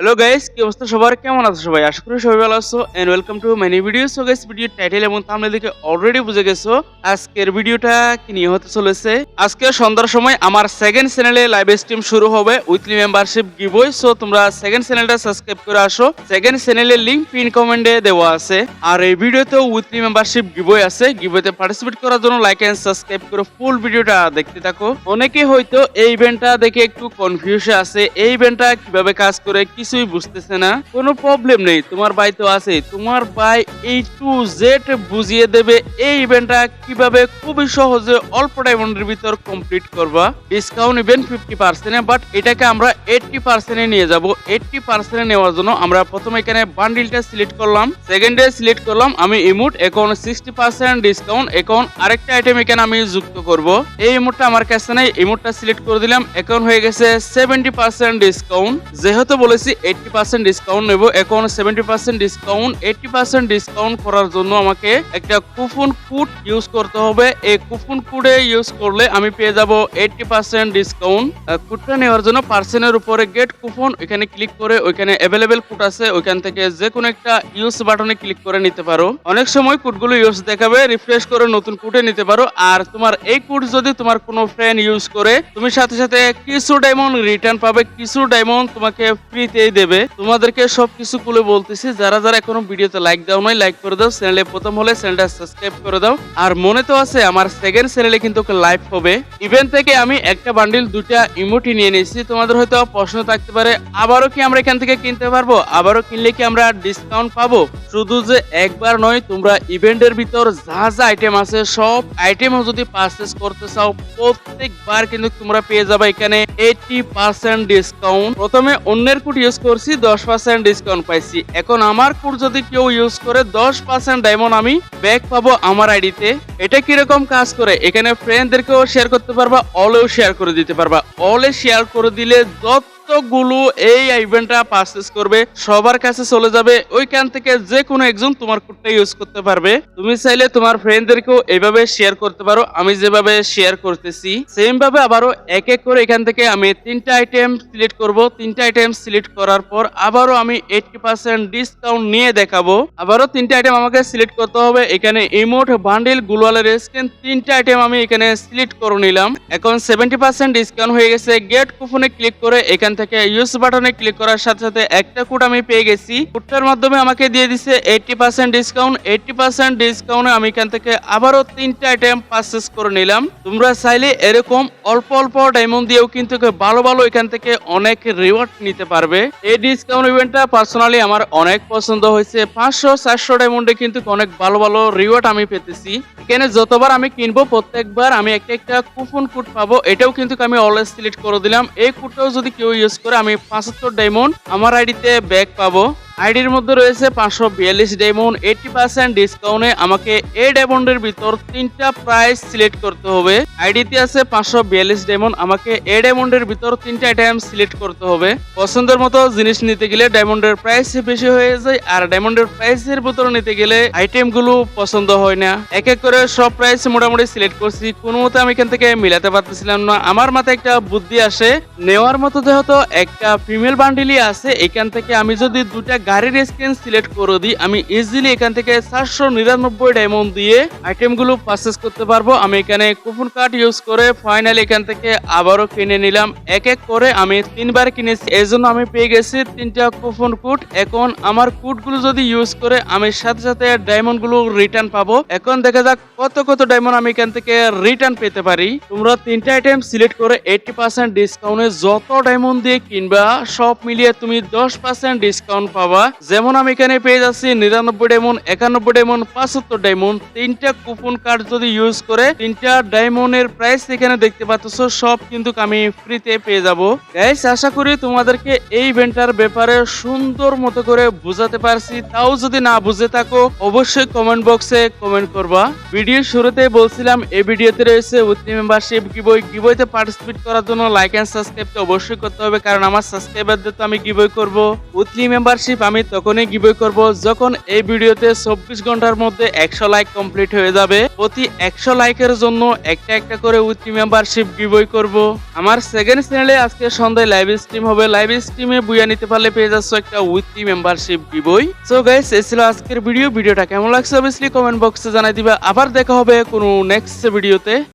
Hello guys কি অবস্থা সবার? কেমন আছো সবাই? আশা করি সবাই ভালো আছো and welcome to my new video so guys video title এবং থাম্বনেল দেখে অলরেডি বুঝে গেছো আজকের ভিডিওটা কি নিয়ে হতে চলেছে। আজকে সন্ধ্যার সময় আমার সেকেন্ড চ্যানেলে লাইভ স্ট্রিম শুরু হবে উইকলি মেম্বারশিপ গিভওয়ে সো তোমরা সেকেন্ড চ্যানেলটা সাবস্ক্রাইব করে আসো। সেকেন্ড চ্যানেলের লিংক পিন কমেন্টে দেওয়া আছে। আর এই ভিডিওতেও উইকলি মেম্বারশিপ গিভওয়ে আছে। গিভওয়েতে পার্টিসিপেট করার জন্য লাইক এন্ড সাবস্ক্রাইব করে ফুল ভিডিওটা দেখতে থাকো। অনেকে হয়তো এই ইভেন্টটা দেখে একটু কনফিউশন আছে। এই ইভেন্টটা কীভাবে কাজ করে কিছুই বুঝতেছে না। কোনো প্রবলেম নেই, তোমার ভাই তো আছে। তোমার ভাই এই টু জেড বুঝিয়ে দেবে এই ইভেন্টটা কীভাবে খুবই সহজে অল্প ডায়মন্ডের ভিতর কমপ্লিট করবা। ডিসকাউন্ট ইভেন্ট ফিফটি পার্সেন্টে বাট এটাকে আমরা এইটটি পার্সেন্টে নিয়ে যাব। এইটটি পার্সেন্টে নেওয়ার জন্য আমরা প্রথমে এখানে বান্ডিলটা সিলেক্ট করলাম। সেকেন্ডে সিলেক্ট করলাম, আমি ইমোট এখন সিক্সটি পার্সেন্ট ডিসকাউন্ট এখন আরেকটা আইটেম এখানে আমি যুক্ত করব। এই ইমোটটা আমার কাছে নেই ইমোটটা সিলেক্ট করে দিলাম এখন হয়ে গেছে সেভেন্টি পার্সেন্ট ডিসকাউন্ট যেহেতু বলেছি এইটটি পার্সেন্ট ডিসকাউন্ট নেব। এখন seventy percent discount eighty percent discount করার জন্য আমাকে একটা কুপন কোড ইউজ করতে হবে। এই কুপন কোডে ইউজ করলে আমি পেয়ে যাব এইটটি পার্সেন্ট ডিসকাউন্ট কোডটা নেওয়ার জন্য পার্সেন্টের উপরে গেট কুপন এখানে ক্লিক করে ওইখানে অ্যাভেলেবেল কোড আছে, ওইখান থেকে যে কোনো একটা ইউজ বাটনে ক্লিক করে নিতে পারো। অনেক সময় কোডগুলো ইউজ দেখাবে রিফ্রেশ করে নতুন কোডে নিতে পারো। আর তোমার এই কোড যদি তোমার কোনো ফ্রেন্ড ইউজ করে, তুমি সাথে সাথে কিছু ডায়মন্ড রিটার্ন পাবে, কিছু ডায়মন্ড তোমাকে ফ্রিতেই দেবে। তোমাদেরকে সবকিছু খুলে বলতেছি, যারা যারা এখনও ভিডিওতে লাইক দাও নাই লাইক করে দাও। চ্যানেলে প্রথম হলে চ্যানেলটা সাবস্ক্রাইব করে দাও। আর মনে তো আছে, আমার সেকেন্ড চ্যানেলে কিন্তু লাইভ হবে। ইভেন্ট থেকে আমি একটা বান্ডিল দুটা ইমোটি নিয়ে নিয়েছি। তোমাদের হয়তো প্রশ্ন থাকতে পারে, আবারও কি আমরা এখান থেকে কিনতে পারব? আবারও কিনলে কি আমরা ডিসকাউন্ট পাবো? শুধু যে একবার নয়, তোমরা ইভেন্টের ভিতর যা যা আইটেম আছে, সব আইটেম যদি পারচেস করতে চাও, প্রত্যেকবার কিন্তু তোমরা পেয়ে যাবে এখানে এইটি পার্সেন্ট ডিসকাউন্ট প্রথমে অন্যের কোড ইউজ করছি, দশ পার্সেন্ট ডিসকাউন্ট পাইছি। এখন আমার কোড যদি কেউ ইউজ করে, দশ পার্সেন্ট ডায়মন্ড আমি ব্যাক পাবো আমার আইডিতে। এটা কীরকম কাজ করে? এখানে ফ্রেন্ডদেরকেও শেয়ার করতে পারবা অলেও শেয়ার করে দিতে পারবা। অলে শেয়ার করে দিলে যত যতগুলো এই ইভেন্টটা পারচেস করবে, সবার কাছে চলে যাবে। ওইখান থেকে যে কোনো একজন তোমার কোডটা ইউজ করতে পারবে। তুমি চাইলে তোমার ফ্রেন্ডদেরকেও এইভাবে শেয়ার করতে পারো। আমি যেভাবে শেয়ার করতেছি সেম ভাবে আবারও এক এক করে এখান থেকে আমি তিনটা আইটেম সিলেক্ট করব। তিনটা আইটেম সিলেক্ট করার পর আবারও আমি এইটটি পার্সেন্ট ডিসকাউন্ট নিয়ে দেখাবো। আবারও তিনটা আইটেম আমাকে সিলেক্ট করতে হবে। এখানে ইমোট বান্ডিল গুলওয়ালের স্ক্যান তিনটা আইটেম আমি এখানে সিলেক্ট করে নিলাম। এখন সেভেন্টি পার্সেন্ট ডিসকাউন্ট হয়ে গেছে। গেট কুপনে ক্লিক করে এখান থেকে ইউজ বাটনে ক্লিক করার সাথে সাথে একটা কোড আমি পেয়ে গেছি। কোডটার মাধ্যমে আমাকে দিয়ে দিছে eighty percent discount eighty percent ডিসকাউন্টে আমি এখান থেকে আবারও তিনটা আইটেম পারচেস করে নিলাম। তোমরা চাইলে এরকম অল্প অল্প ডায়মন্ড দিয়েও কিন্তু ভালো ভালো এখান থেকে অনেক রিওয়ার্ড নিতে পারবে। এই ডিসকাউন্ট ইভেন্টটা পার্সোনালি আমার অনেক পছন্দ হয়েছে। পাঁচশো, চারশো ডায়মন্ডে কিন্তু অনেক ভালো ভালো রিওয়ার্ড আমি পেতেছি। এখানে যতবার আমি কিনবো প্রত্যেকবার আমি একটা একটা কুপন কোড পাবো। এটাও কিন্তু আমি অলওয়েজ সিলেক্ট করে দিলাম। এই কোডটাও যদি কেউ ইউজ করে আমি পাঁচাত্তর ডায়মন্ড আমার আইডিতে ব্যাগ পাবো। আইডির মধ্যে রয়েছে পাঁচশো বিয়াল্লিশ ডায়মন্ড এইটি পার্সেন্ট ডিসকাউন্টে আমাকে এই ডায়মন্ডের ভিতর তিনটা প্রাইস সিলেক্ট করতে হবে। আইডিতে আছে পাঁচশো বিয়াল্লিশ ডায়মন্ড, আমাকে এই ডায়মন্ডের ভিতর তিনটা আইটেম সিলেক্ট করতে হবে। পছন্দের মতো জিনিস নিতে গেলে ডায়মন্ডের প্রাইস বেশি হয়ে যায়, আর ডায়মন্ডের প্রাইসের ভিতর নিতে গেলে আইটেমগুলো পছন্দ হয় না। এক এক করে সব প্রাইস মোটামুটি সিলেক্ট করছি, কোনো মতে আমি এখান থেকে মিলাতে পারতেছিলাম না। আমার মাথায় একটা বুদ্ধি আসে, নেওয়ার মতো যেহেতু একটা ফিমেল বান্ডিলই আছে, এখান থেকে আমি যদি দুটা গাড়ির স্ক্রিন সিলেক্ট করে দিই, আমি ইজিলি এখান থেকে সাতশো নিরানব্বই ডায়মন্ড দিয়ে আইটেমগুলো পারচেস করতে পারব। আমি এখানে কুপন কার্ড ইউজ করে ফাইনালি এখান থেকে আবারও কিনে নিলাম। এক এক করে আমি তিনবার কিনেছি, এই জন্য আমি পেয়ে গেছি তিনটা কুপন কোড এখন আমার কোডগুলো যদি ইউজ করে, আমি সাথে সাথে ডায়মন্ডগুলো রিটার্ন পাবো। এখন দেখা যাক কত কত ডায়মন্ড আমি এখান থেকে রিটার্ন পেতে পারি। তোমরা তিনটা আইটেম সিলেক্ট করে এইটটি পার্সেন্ট ডিসকাউন্টে যত ডায়মন্ড দিয়ে কিনবা, সব মিলিয়ে তুমি দশ পার্সেন্ট ডিসকাউন্ট পাবা। যেমন আমি এখানে পেয়ে যাচ্ছি নিরানব্বই ডায়মন্ড একানব্বই ডায়মন্ড পাঁচাত্তর ডায়মন্ড তিনটা কুপন কার্ড যদি ইউজ করে, তিনটা ডায়মন্ডের প্রাইস এখানে দেখতে পাচ্ছ, সব কিন্তু আমি ফ্রিতে পেয়ে যাব। গাইস আশা করি তোমাদেরকে এই ইভেন্টার ব্যাপারে সুন্দর মতো করে বুঝাতে পারছি। তাও যদি না বুঝে থাকো, অবশ্যই কমেন্ট বক্সে কমেন্ট করবা। ভিডিও শুরুতে বলছিলাম, এই ভিডিওতে রয়েছে উইথলি মেম্বারশিপ গিবই গিবইতে পার্টিসিপেট করার জন্য লাইক এন্ড সাবস্ক্রাইব অবশ্যই করতে হবে, কারণ আমার সাবস্ক্রাইবারদের তো আমি গিবই করব। উইথলি মেম্বারশিপ আমি তখনই গিবই করব যখন এই ভিডিওতে চব্বিশ ঘণ্টার মধ্যে একশো লাইক কমপ্লিট হয়ে যাবে। প্রতি একশো লাইকের জন্য একটা একটা করে উইকলি মেম্বারশিপ গিবই করব। আমার সেকেন্ড চ্যানেলে আজকে সন্ধ্যায় লাইভ স্ট্রিম হবে। লাইভ স্ট্রিমে বুয়া নিতে পারলে পেয়ে যাচ্ছ একটা উইকলি মেম্বারশিপ গিবই সো গাইস এই ছিল আজকের ভিডিও ভিডিওটা কেমন লাগছে অবভিয়াসলি কমেন্ট বক্সে জানাই দিবা। আবার দেখা হবে কোনো নেক্সট ভিডিওতে